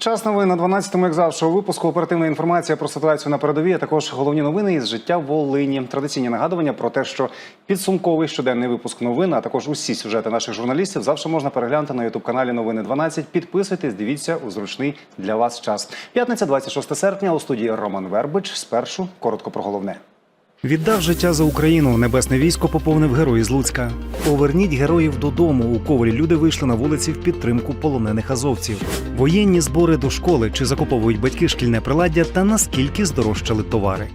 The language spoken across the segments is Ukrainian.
Час новин на 12-му, як завжди, у випуску оперативна інформація про ситуацію на передовій, а також головні новини із життя Волині. Традиційні нагадування про те, що підсумковий щоденний випуск новин, а також усі сюжети наших журналістів завжди можна переглянути на ютуб каналі Новини 12. Підписуйтесь, дивіться у зручний для вас час. П'ятниця, 26 серпня. У студії Роман Вербич. Спершу коротко про головне. Віддав життя за Україну. Небесне військо поповнив герої з Луцька. Поверніть героїв додому. У ковалі люди вийшли на вулиці в підтримку полонених азовців. Воєнні збори до школи чи закуповують батьки шкільне приладдя та наскільки здорожчали товари.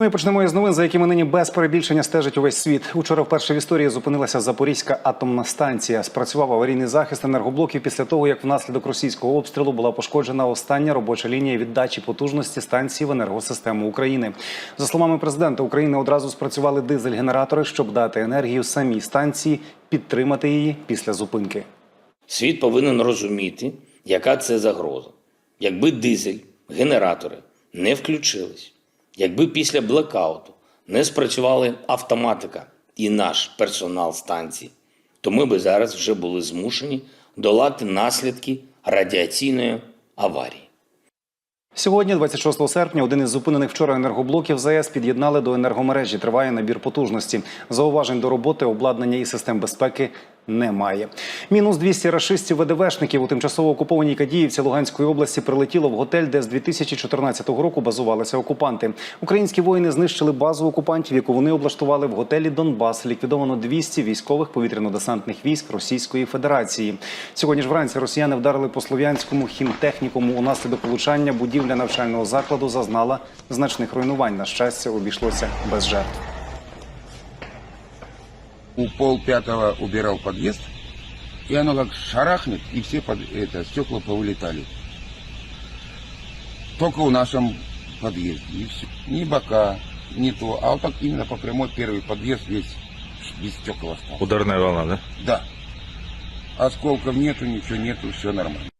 Ми почнемо із новин, за якими нині без перебільшення стежить увесь світ. Учора вперше в історії зупинилася Запорізька атомна станція. Спрацював аварійний захист енергоблоків після того, як внаслідок російського обстрілу була пошкоджена остання робоча лінія віддачі потужності станції в енергосистему України. За словами президента України, одразу спрацювали дизель-генератори, щоб дати енергію самій станції, підтримати її після зупинки. Світ повинен розуміти, яка це загроза. Якби дизель, генератори не включились, якби після блекауту не спрацювали автоматика і наш персонал станції, то ми би зараз вже були змушені долати наслідки радіаційної аварії. Сьогодні, 26 серпня, один із зупинених вчора енергоблоків ЗАЕС під'єднали до енергомережі. Триває набір потужності. Зауважень до роботи, обладнання і систем безпеки немає. Мінус 200 рашистів ВДВшників у тимчасово окупованій Кадіївці Луганської області прилетіло в готель, де з 2014 року базувалися окупанти. Українські воїни знищили базу окупантів, яку вони облаштували в готелі Донбас. Ліквідовано 200 військових повітряно-десантних військ Російської Федерації. Сьогодні ж вранці росіяни вдарили по слов'янському хімтехнікуму. Унаслідок влучання будівля навчального закладу зазнала значних руйнувань. На щастя, обійшлося без жертв. У пол пятого убирал подъезд, и оно как шарахнет, и все под, это, стекла повылетали. Только в нашем подъезде, и все. Ни бока, ни то, а вот так именно по прямой первый подъезд весь без стекол остался. Ударная волна, да? Да. Осколков нету, ничего нету, все нормально.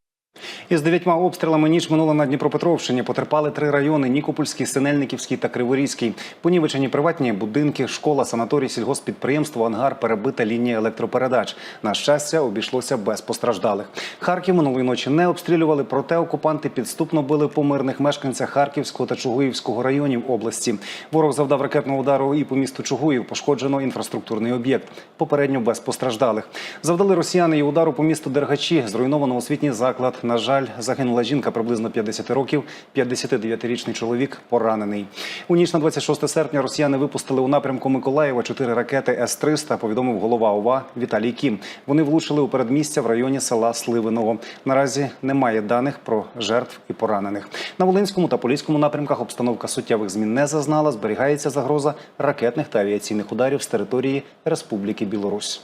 Із дев'ятьма обстрілами ніч минула на Дніпропетровщині. Потерпали три райони: Нікопольський, Синельниківський та Криворізький. Понівечені приватні будинки, школа, санаторій, сільгоспідприємство, ангар, перебита лінія електропередач. На щастя, обійшлося без постраждалих. Харків минулої ночі не обстрілювали, проте окупанти підступно били по мирних мешканцях Харківського та Чугуївського районів області. Ворог завдав ракетного удару і по місту Чугуїв. Пошкоджено інфраструктурний об'єкт. Попередньо без постраждалих. Завдали росіяни і удару по місту Дергачі. Зруйновано освітній заклад. На жаль, загинула жінка приблизно 50 років. 59-річний чоловік поранений. У ніч на 26 серпня росіяни випустили у напрямку Миколаєва чотири ракети С-300, повідомив голова ОВА Віталій Кім. Вони влучили у передмістя в районі села Сливиного. Наразі немає даних про жертв і поранених. На Волинському та Поліському напрямках обстановка суттєвих змін не зазнала. Зберігається загроза ракетних та авіаційних ударів з території Республіки Білорусь.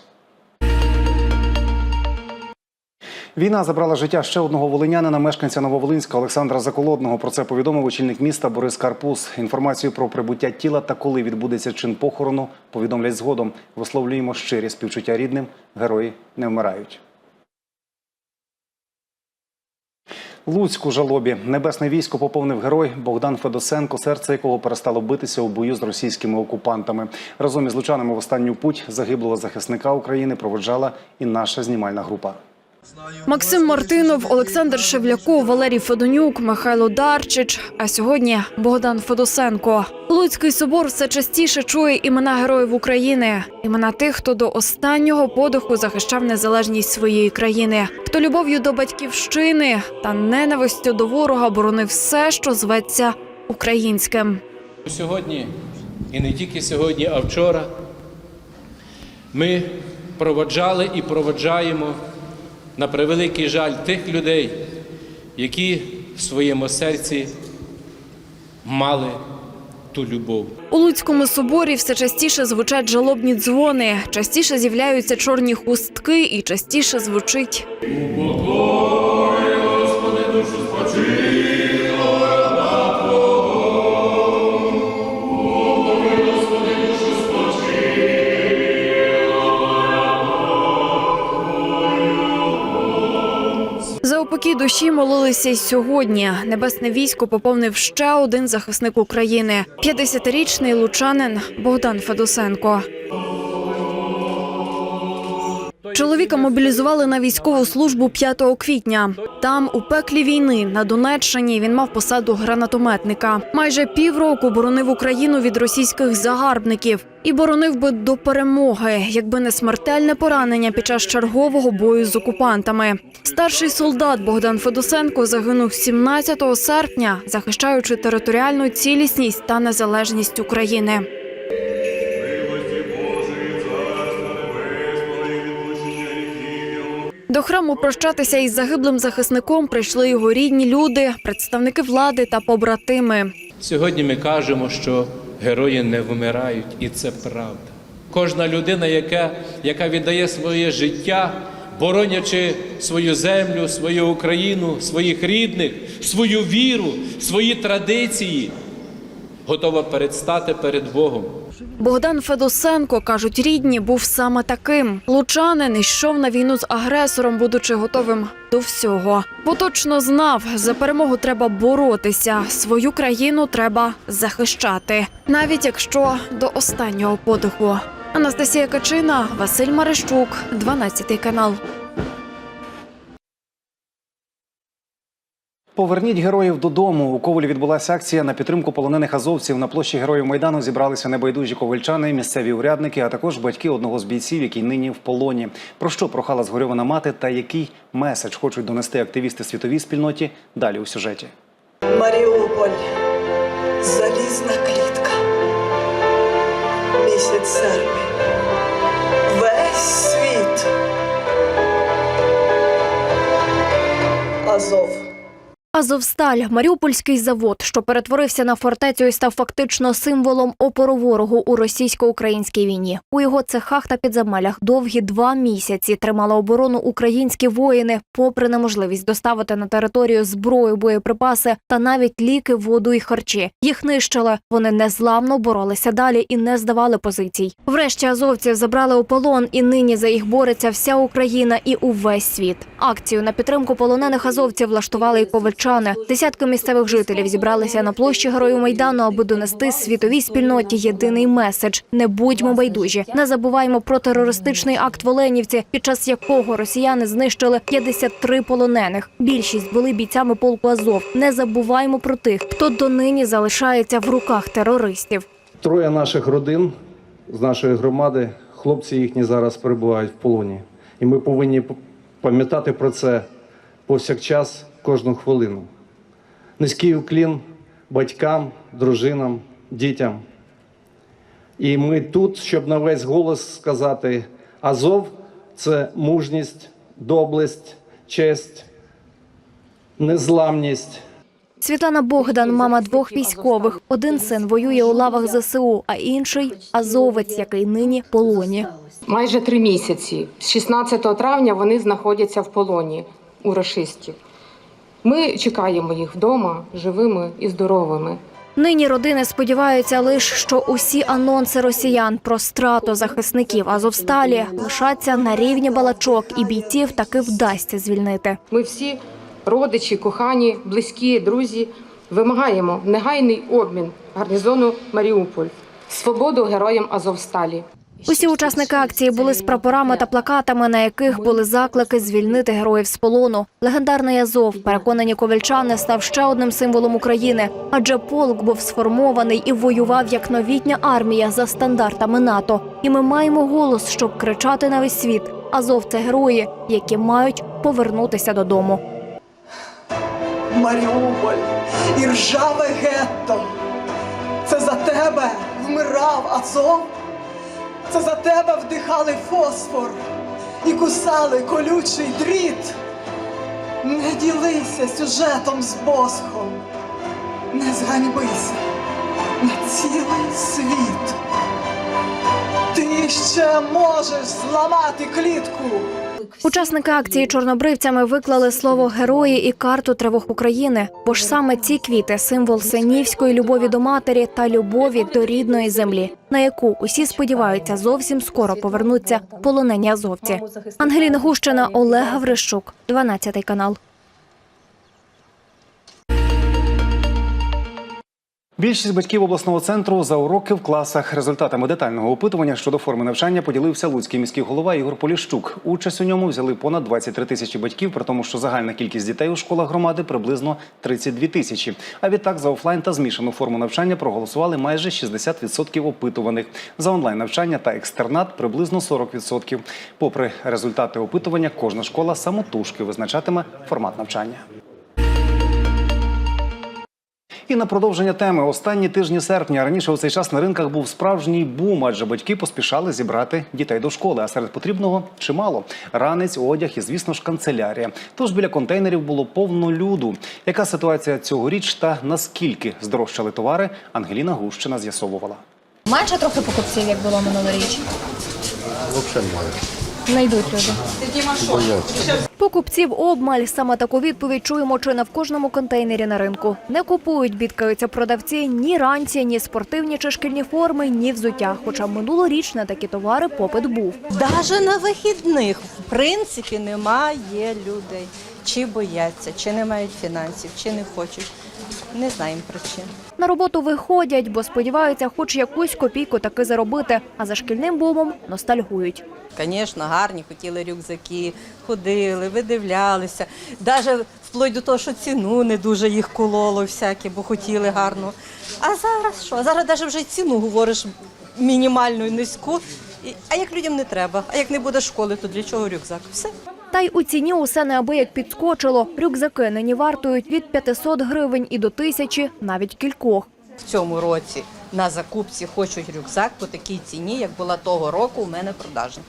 Війна забрала життя ще одного волинянина, мешканця Нововолинська Олександра Заколодного. Про це повідомив очільник міста Борис Карпус. Інформацію про прибуття тіла та коли відбудеться чин похорону, повідомлять згодом. Висловлюємо щирі співчуття рідним. Герої не вмирають. Луцьку жалобі небесне військо поповнив герой Богдан Федосенко, серце якого перестало битися у бою з російськими окупантами. Разом із лучанами в останню путь загиблого захисника України проводжала і наша знімальна група. Максим Мартинов, Олександр Шевляков, Валерій Федонюк, Михайло Дарчич. А сьогодні Богдан Федосенко. Луцький собор все частіше чує імена героїв України, імена тих, хто до останнього подиху захищав незалежність своєї країни, хто любов'ю до батьківщини та ненавистю до ворога боронив все, що зветься українським. Сьогодні, і не тільки сьогодні, а вчора, ми проводжали і проводжаємо на превеликий жаль тих людей, які в своєму серці мали ту любов. У Луцькому соборі все частіше звучать жалобні дзвони, частіше з'являються чорні хустки і частіше звучить душі молилися й сьогодні. Небесне військо поповнив ще один захисник України – 50-річний лучанин Богдан Федосенко. Чоловіка мобілізували на військову службу 5 квітня. Там, у пеклі війни, на Донеччині, він мав посаду гранатометника. Майже півроку боронив Україну від російських загарбників і боронив би до перемоги, якби не смертельне поранення під час чергового бою з окупантами. Старший солдат Богдан Федосенко загинув 17 серпня, захищаючи територіальну цілісність та незалежність України. До храму прощатися із загиблим захисником прийшли його рідні люди, представники влади та побратими. Сьогодні ми кажемо, що герої не вмирають, і це правда. Кожна людина, яка, яка віддає своє життя, боронячи свою землю, свою Україну, своїх рідних, свою віру, свої традиції, готова предстати перед Богом. Богдан Федосенко, кажуть рідні, був саме таким. Лучанин йшов на війну з агресором, будучи готовим до всього. Бо точно знав, за перемогу треба боротися, свою країну треба захищати, навіть якщо до останнього подиху. Анастасія Качина, Василь Марищук, 12 канал. Поверніть героїв додому. У Ковалі відбулася акція на підтримку полонених азовців. На площі героїв майдану зібралися небайдужі ковальчани, місцеві урядники, а також батьки одного з бійців, який нині в полоні. Про що прохала згорьована мати та який меседж хочуть донести активісти світовій спільноті. Далі у сюжеті. Маріуполь, залізна клітка, місяць серпень, Азовсталь Маріупольський завод, що перетворився на фортецю і став фактично символом опору ворогу у російсько-українській війні. У його цехах та підземелях довгі два місяці тримали оборону українські воїни, попри неможливість доставити на територію зброю, боєприпаси та навіть ліки, воду і харчі. Їх нищили. Вони незламно боролися далі і не здавали позицій. Врешті азовців забрали у полон, і нині за їх бореться вся Україна і увесь світ. Акцію на підтримку полонених азовців влаштували і ковальчани. Десятки місцевих жителів зібралися на площі Героїв Майдану, аби донести світовій спільноті єдиний меседж: не будьмо байдужі, не забуваємо про терористичний акт в Оленівці, під час якого росіяни знищили 53 полонених. Більшість були бійцями полку Азов. Не забуваємо про тих, хто донині залишається в руках терористів. Троє наших родин з нашої громади, хлопці їхні зараз перебувають в полоні. І ми повинні пам'ятати про це повсякчас, кожну хвилину. Низький уклін батькам, дружинам, дітям. І ми тут, щоб на весь голос сказати: Азов це мужність, доблесть, честь, незламність. Світлана Богдан, мама двох військових. Один син воює у лавах ЗСУ, а інший азовець, який нині в полоні. Майже три місяці. З 16 травня вони знаходяться в полоні у рашистів. Ми чекаємо їх вдома живими і здоровими. Нині родини сподіваються лише, що усі анонси росіян про страту захисників Азовсталі лишаться на рівні балачок, і бійців таки вдасться звільнити. Ми всі, родичі, кохані, близькі, друзі, вимагаємо негайний обмін гарнізону Маріуполь, свободу героям Азовсталі. Усі учасники акції були з прапорами та плакатами, на яких були заклики звільнити героїв з полону. Легендарний Азов, переконані ковальчани, став ще одним символом України, адже полк був сформований і воював як новітня армія за стандартами НАТО. І ми маємо голос, щоб кричати на весь світ. Азов це герої, які мають повернутися додому. Маріуполь і ржаве гетто. Це за тебе вмирав Азов. Це за тебе вдихали фосфор і кусали колючий дріт. Не ділися сюжетом з босхом, не зганьбися на цілий світ. Ти ще можеш зламати клітку. Учасники акції чорнобривцями виклали слово герої і карту тривог України. Бо ж саме ці квіти символ синівської любові до матері та любові до рідної землі, на яку усі сподіваються зовсім скоро повернуться полонені азовці. Ангеліна Гущина, Олег Гаврищук, 12 канал. Більшість батьків обласного центру за уроки в класах. Результатами детального опитування щодо форми навчання поділився луцький міський голова Ігор Поліщук. Участь у ньому взяли понад 23 тисячі батьків, при тому, що загальна кількість дітей у школах громади приблизно 32 тисячі. А відтак за офлайн та змішану форму навчання проголосували майже 60% опитуваних. За онлайн навчання та екстернат приблизно 40%. Попри результати опитування, кожна школа самотужки визначатиме формат навчання. І на продовження теми останні тижні серпня раніше у цей час на ринках був справжній бум, адже батьки поспішали зібрати дітей до школи. А серед потрібного чимало ранець, одяг і, звісно ж, канцелярія. Тож біля контейнерів було повно люду. Яка ситуація цьогоріч та наскільки здорожчали товари? Ангеліна Гущина з'ясовувала. Менше трохи покупців, як було минулоріч. Взагалі немає. Не йдуть люди. Покупців обмаль. Саме таку відповідь чуємо чи не в кожному контейнері на ринку. Не купують, бідкаються продавці ні ранці, ні спортивні чи шкільні форми, ні взуття. Хоча минулоріч на такі товари попит був. Даже на вихідних, в принципі, немає людей. Чи бояться, чи не мають фінансів, чи не хочуть. Не знаємо причин. На роботу виходять, бо сподіваються, хоч якусь копійку таки заробити. А за шкільним бумом ностальгують. Звісно, гарні, хотіли рюкзаки, ходили, видивлялися. Навіть вплоть до того, що ціну не дуже їх кололо всяке, бо хотіли гарно. А зараз що? Зараз навіть вже ціну говориш мінімальну і низьку. А як людям не треба? А як не буде школи, то для чого рюкзак? Все. Та й у ціні усе неабияк підскочило. Рюкзаки нині вартують від 500 гривень і до тисячі, навіть кількох. В цьому році на закупці хочуть рюкзак по такій ціні, як була того року у мене продажна.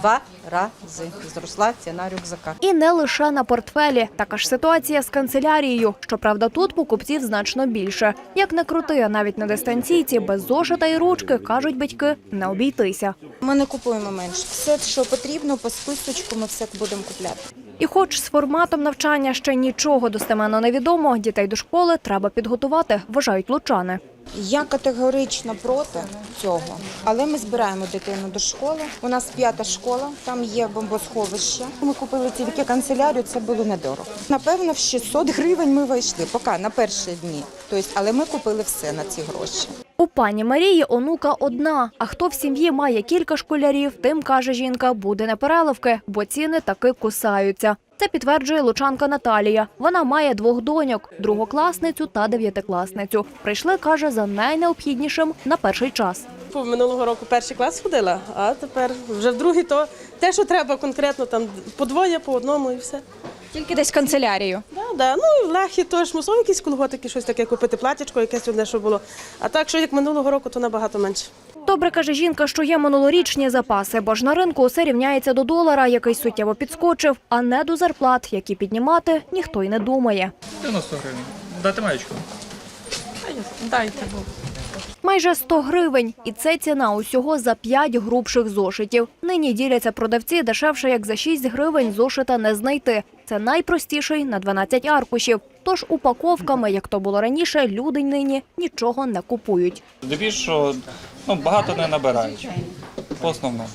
Два рази зросла ціна рюкзака. І не лише на портфелі. Така ж ситуація з канцелярією. Щоправда, тут покупців значно більше. Як не крути, а навіть на дистанційці без зошита і ручки, кажуть батьки, не обійтися. Ми не купуємо менше. Все, що потрібно, по списочку ми все будемо купляти. І хоч з форматом навчання ще нічого достеменно не відомо, дітей до школи треба підготувати, вважають лучани. Я категорично проти цього, але ми збираємо дитину до школи. У нас п'ята школа, там є бомбосховище. Ми купили тільки канцелярію, це було недорого. Напевно, в 600 гривень ми вийшли, поки на перші дні. Тобто, але ми купили все на ці гроші. У пані Марії онука одна. А хто в сім'ї має кілька школярів, тим каже жінка, буде непереливки, бо ціни таки кусаються. Це підтверджує лучанка Наталія. Вона має двох доньок другокласницю та дев'ятикласницю. Прийшли, каже, за найнеобхіднішим на перший час. Минулого року перший клас ходила, а тепер вже в другий, то те, що треба конкретно, там по двоє, по одному і все. Тільки десь канцелярію. Да, да. Ну, лахі теж мусимо якісь колготики, щось таке купити, платячко, якесь одне, що було. А так, що як минулого року, то набагато менше. Добре каже жінка, що є минулорічні запаси, бо ж на ринку усе рівняється до долара, який суттєво підскочив, а не до зарплат, які піднімати ніхто й не думає. 90 гривень. Дати маєчку. Дайте Бог. Майже 100 гривень, і це ціна усього за 5 грубших зошитів. Нині діляться продавці дешевше, як за 6 гривень зошита не знайти. Це найпростіший на 12 аркушів. Тож упаковками, як то було раніше, люди нині нічого не купують. Здебільшого ну, багато не набирають. В основному.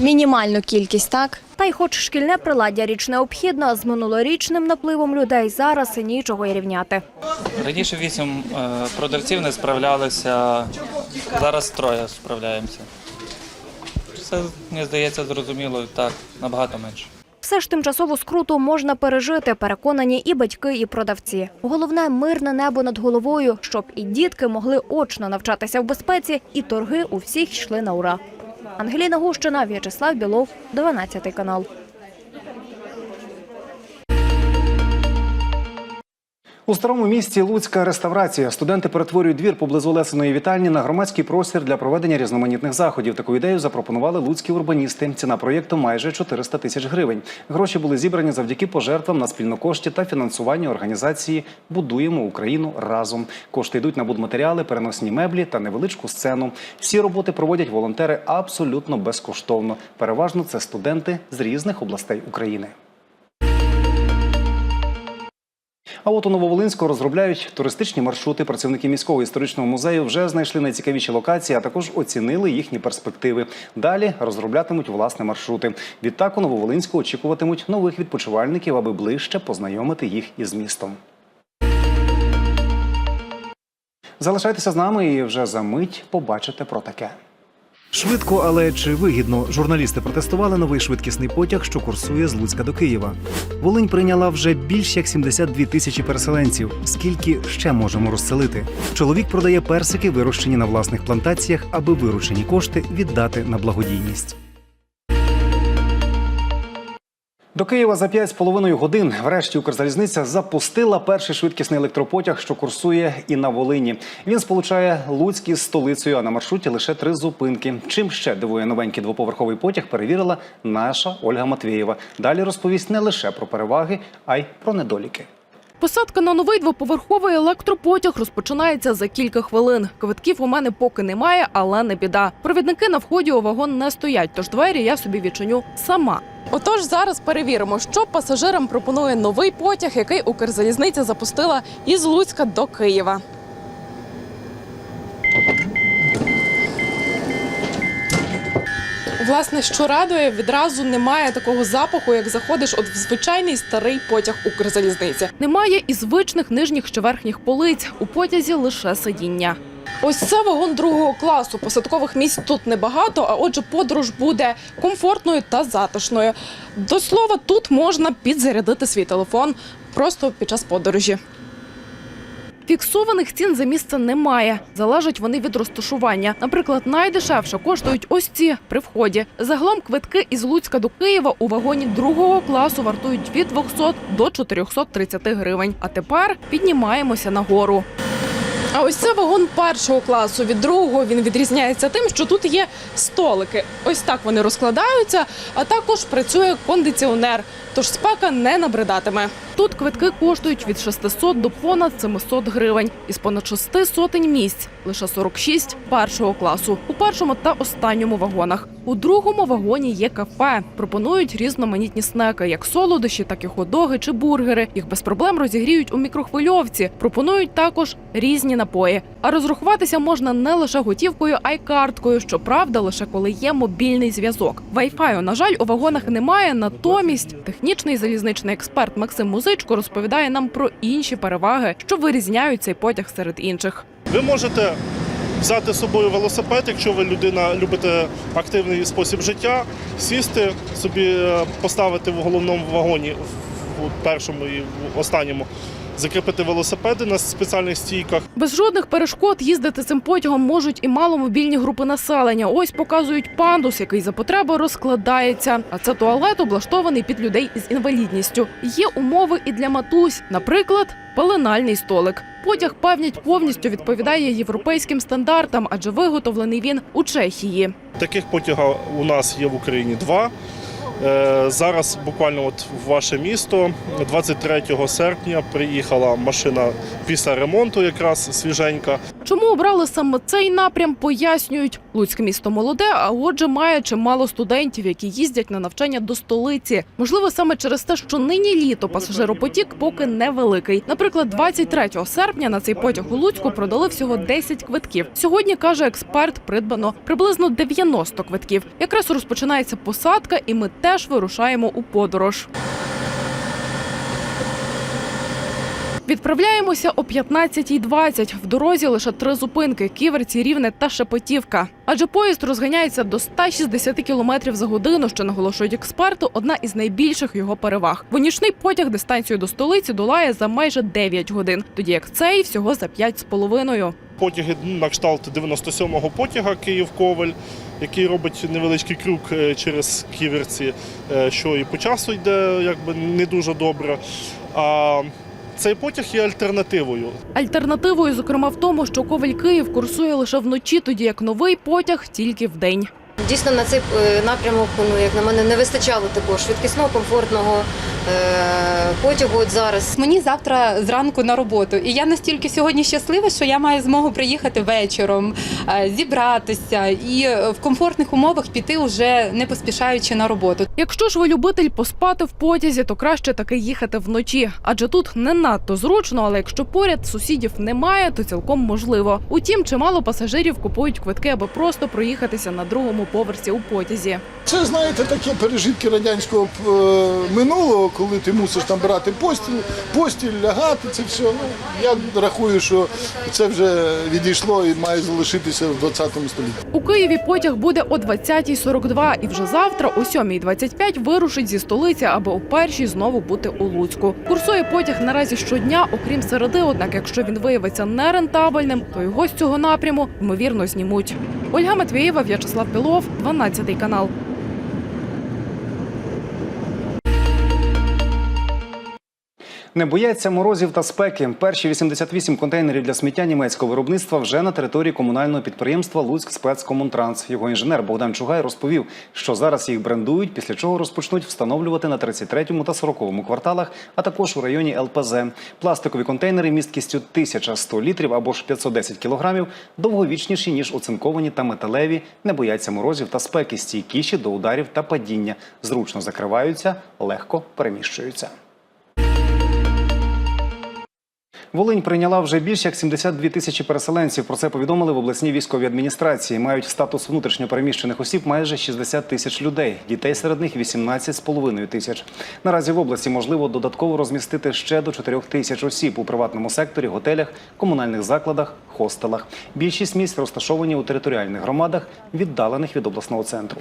Мінімальну кількість, так? Та й хоч шкільне приладдя річ необхідна, з минулорічним напливом людей зараз і нічого й рівняти. Раніше вісім е, продавців не справлялися, зараз троє справляємося. Все, мені здається, зрозуміло, так, набагато менше. Все ж тимчасову скруту можна пережити, переконані і батьки, і продавці. Головне мирне небо над головою, щоб і дітки могли очно навчатися в безпеці, і торги у всіх йшли на ура. Ангеліна Гущина, В'ячеслав Білов, 12 канал. У старому місті Луцька реставрація. Студенти перетворюють двір поблизу Лесиної вітальні на громадський простір для проведення різноманітних заходів. Таку ідею запропонували луцькі урбаністи. Ціна проєкту майже 400 тисяч гривень. Гроші були зібрані завдяки пожертвам на спільнокошті та фінансуванню організації Будуємо Україну разом. Кошти йдуть на будматеріали, переносні меблі та невеличку сцену. Всі роботи проводять волонтери абсолютно безкоштовно. Переважно це студенти з різних областей України. А от у Нововолинську розробляють туристичні маршрути. Працівники міського історичного музею вже знайшли найцікавіші локації, а також оцінили їхні перспективи. Далі розроблятимуть власне маршрути. Відтак у Нововолинську очікуватимуть нових відпочивальників, аби ближче познайомити їх із містом. Залишайтеся з нами і вже за мить побачите про таке. Швидко, але чи вигідно журналісти протестували новий швидкісний потяг, що курсує з Луцька до Києва. Волинь прийняла вже більш як 72 тисячі переселенців. Скільки ще можемо розселити? Чоловік продає персики, вирощені на власних плантаціях, аби виручені кошти віддати на благодійність. До Києва за 5,5 годин врешті Укрзалізниця запустила перший швидкісний електропотяг, що курсує і на Волині. Він сполучає Луцьк із столицею, а на маршруті лише три зупинки. Чим ще дивує новенький двоповерховий потяг, перевірила наша Ольга Матвієва. Далі розповість не лише про переваги, а й про недоліки. Посадка на новий двоповерховий електропотяг розпочинається за кілька хвилин. Квитків у мене поки немає, але не біда. Провідники на вході у вагон не стоять, тож двері я собі відчиню сама. Отож, зараз перевіримо, що пасажирам пропонує новий потяг, який Укрзалізниця запустила із Луцька до Києва. Власне, що радує, відразу немає такого запаху, як заходиш от в звичайний старий потяг Укрзалізниці. Немає і звичних нижніх чи верхніх полиць. У потязі лише сидіння. Ось це вагон другого класу. Посадкових місць тут небагато, а отже, подорож буде комфортною та затишною. До слова, тут можна підзарядити свій телефон просто під час подорожі. Фіксованих цін за місце немає. Залежать вони від розташування. Наприклад, найдешевше коштують ось ці при вході. Загалом квитки із Луцька до Києва у вагоні другого класу вартують від 200 до 430 гривень. А тепер піднімаємося нагору. А ось це вагон першого класу. Від другого він відрізняється тим, що тут є столики. Ось так вони розкладаються, а також працює кондиціонер, тож спека не набридатиме. Тут квитки коштують від 600 до понад 700 гривень. Із понад шести сотень місць лише 46 першого класу у першому та останньому вагонах. У другому вагоні є кафе. Пропонують різноманітні снеки, як солодощі, так і ходоги чи бургери. Їх без проблем розігріють у мікрохвильовці. Пропонують також різні напої. А розрахуватися можна не лише готівкою, а й карткою. Щоправда, лише коли є мобільний зв'язок. Вайфаю, на жаль, у вагонах немає. Натомість технічний залізничний експерт Максим Музичко розповідає нам про інші переваги, що вирізняють цей потяг серед інших. Ви можете взяти з собою велосипед, якщо ви людина любите активний спосіб життя, сісти собі, е, поставити в головному вагоні, в першому і в останньому, закріпити велосипеди на спеціальних стійках. Без жодних перешкод їздити цим потягом можуть і маломобільні групи населення. Ось показують пандус, який за потреби розкладається. А це туалет облаштований під людей із інвалідністю. Є умови і для матусь, наприклад, пеленальний столик. Потяг певнять повністю відповідає європейським стандартам, адже виготовлений він у Чехії. Таких потягів у нас є в Україні два. Е, Зараз буквально от в ваше місто 23 серпня приїхала машина після ремонту, якраз свіженька. Чому обрали саме цей напрям, пояснюють. Луцьке місто молоде, а отже, має чимало студентів, які їздять на навчання до столиці. Можливо, саме через те, що нині літо пасажиропотік поки невеликий. Наприклад, 23 серпня на цей потяг у Луцьку продали всього 10 квитків. Сьогодні каже експерт, придбано приблизно 90 квитків. Якраз розпочинається посадка, і ми теж вирушаємо у подорож. Відправляємося о 15.20. В дорозі лише три зупинки: Ківерці, Рівне та Шепетівка. Адже поїзд розганяється до 160 км за годину, що наголошують експерти, одна із найбільших його переваг. Бо нічний потяг дистанцію до столиці долає за майже 9 годин, тоді як цей всього за 5,5. Потяги на кшталт 97-го потяга Київ-Ковель, який робить невеличкий крюк е, через ківерці, е, що і по часу йде якби не дуже добре. Цей потяг є альтернативою. Альтернативою, зокрема, в тому, що Коваль Київ курсує лише вночі, тоді як новий потяг тільки вдень. Дійсно, на цей е, напрямок, ну як на мене, не вистачало такого швидкісного, комфортного е, потягу. От зараз Мені завтра зранку на роботу, і я настільки сьогодні щаслива, що я маю змогу приїхати вечором, е, зібратися і в комфортних умовах піти уже не поспішаючи на роботу. Якщо ж ви любитель поспати в потязі, то краще таки їхати вночі, адже тут не надто зручно, але якщо поряд сусідів немає, то цілком можливо. Утім, чимало пасажирів купують квитки, аби просто проїхатися на другому другому поверсі у потязі. Це, знаєте, такі пережитки радянського е, минулого, коли ти мусиш там брати постіль, постіль, лягати, це все. Ну, я рахую, що це вже відійшло і має залишитися в 20 столітті. У Києві потяг буде о 20.42 і вже завтра о 7.25 вирушить зі столиці, аби о першій знову бути у Луцьку. Курсує потяг наразі щодня, окрім середи. Однак, якщо він виявиться нерентабельним, то його з цього напряму ймовірно знімуть. Ольга Матвієва, В'ячеслав Пілов, 12 канал. Не бояться морозів та спеки. Перші 88 контейнерів для сміття німецького виробництва вже на території комунального підприємства Луцьк спецкомунтранс. Його інженер Богдан Чугай розповів, що зараз їх брендують, після чого розпочнуть встановлювати на 33-му та 40-му кварталах, а також у районі ЛПЗ. Пластикові контейнери місткістю 1100 літрів або ж 510 кілограмів довговічніші ніж оцинковані та металеві. Не бояться морозів та спеки, стійкіші до ударів та падіння. Зручно закриваються, легко переміщуються. Волинь прийняла вже більш як 72 тисячі переселенців. Про це повідомили в обласній військовій адміністрації. Мають статус внутрішньопереміщених осіб майже 60 тисяч людей. Дітей серед них 18,5 тисяч. Наразі в області можливо додатково розмістити ще до 4 тисяч осіб у приватному секторі, готелях, комунальних закладах, хостелах. Більшість місць розташовані у територіальних громадах, віддалених від обласного центру.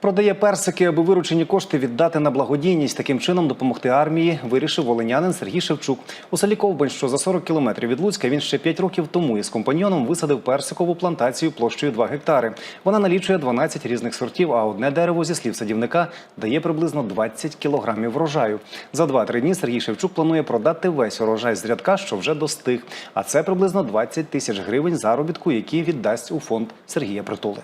Продає персики, аби виручені кошти віддати на благодійність. Таким чином допомогти армії вирішив волинянин Сергій Шевчук. У селі Ковбань, що за 40 кілометрів від Луцька, він ще 5 років тому із компаньйоном висадив персикову плантацію площею 2 гектари. Вона налічує 12 різних сортів, а одне дерево зі слів садівника дає приблизно 20 кілограмів врожаю. За 2-3 дні Сергій Шевчук планує продати весь урожай з рядка, що вже достиг. А це приблизно 20 тисяч гривень заробітку, які віддасть у фонд Сергія Притули.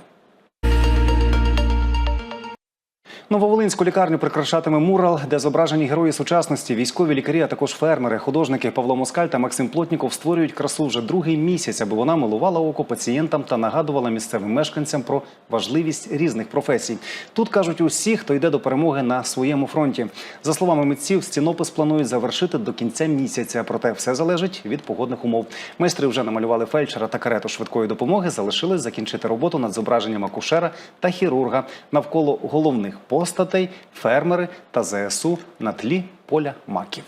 Нововолинську лікарню прикрашатиме мурал, де зображені герої сучасності, військові лікарі, а також фермери, художники Павло Москаль та Максим Плотніков створюють красу вже другий місяць, аби вона милувала око пацієнтам та нагадувала місцевим мешканцям про важливість різних професій. Тут кажуть усі, хто йде до перемоги на своєму фронті. За словами митців, стінопис планують завершити до кінця місяця. Проте все залежить від погодних умов. Майстри вже намалювали фельдшера та карету швидкої допомоги. Залишилось закінчити роботу над зображенням акушера та хірурга навколо головних постатей, фермери та ЗСУ на тлі поля маків.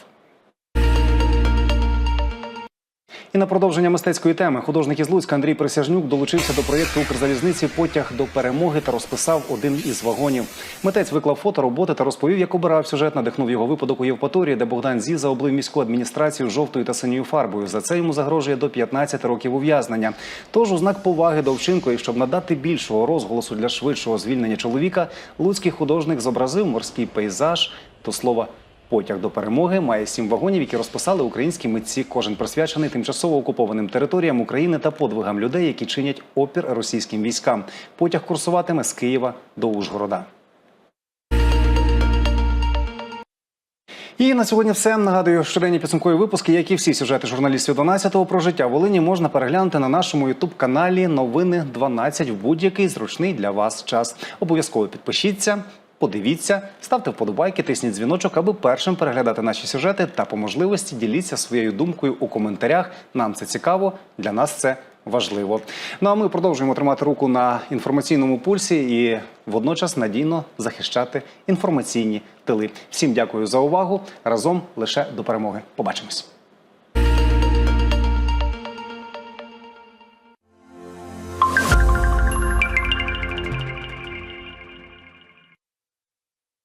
І на продовження мистецької теми художник із Луцька Андрій Присяжнюк долучився до проєкту Укрзалізниці Потяг до перемоги та розписав один із вагонів. Митець виклав фото роботи та розповів, як обирав сюжет. Надихнув його випадок у Євпаторії, де Богдан Зіза облив міську адміністрацію жовтою та синьою фарбою. За це йому загрожує до 15 років ув'язнення. Тож у знак поваги до вчинку і щоб надати більшого розголосу для швидшого звільнення чоловіка, луцький художник зобразив морський пейзаж до слова. Потяг до перемоги має сім вагонів, які розписали українські митці. Кожен присвячений тимчасово окупованим територіям України та подвигам людей, які чинять опір російським військам. Потяг курсуватиме з Києва до Ужгорода. І на сьогодні все. Нагадую, щоденні підсумкові випуски, як і всі сюжети журналістів 12-го про життя Волині можна переглянути на нашому ютуб-каналі Новини 12 в будь-який зручний для вас час. Обов'язково підпишіться. Подивіться, ставте вподобайки, тисніть дзвіночок, аби першим переглядати наші сюжети та по можливості діліться своєю думкою у коментарях. Нам це цікаво, для нас це важливо. Ну а ми продовжуємо тримати руку на інформаційному пульсі і водночас надійно захищати інформаційні тили. Всім дякую за увагу. Разом лише до перемоги. Побачимось.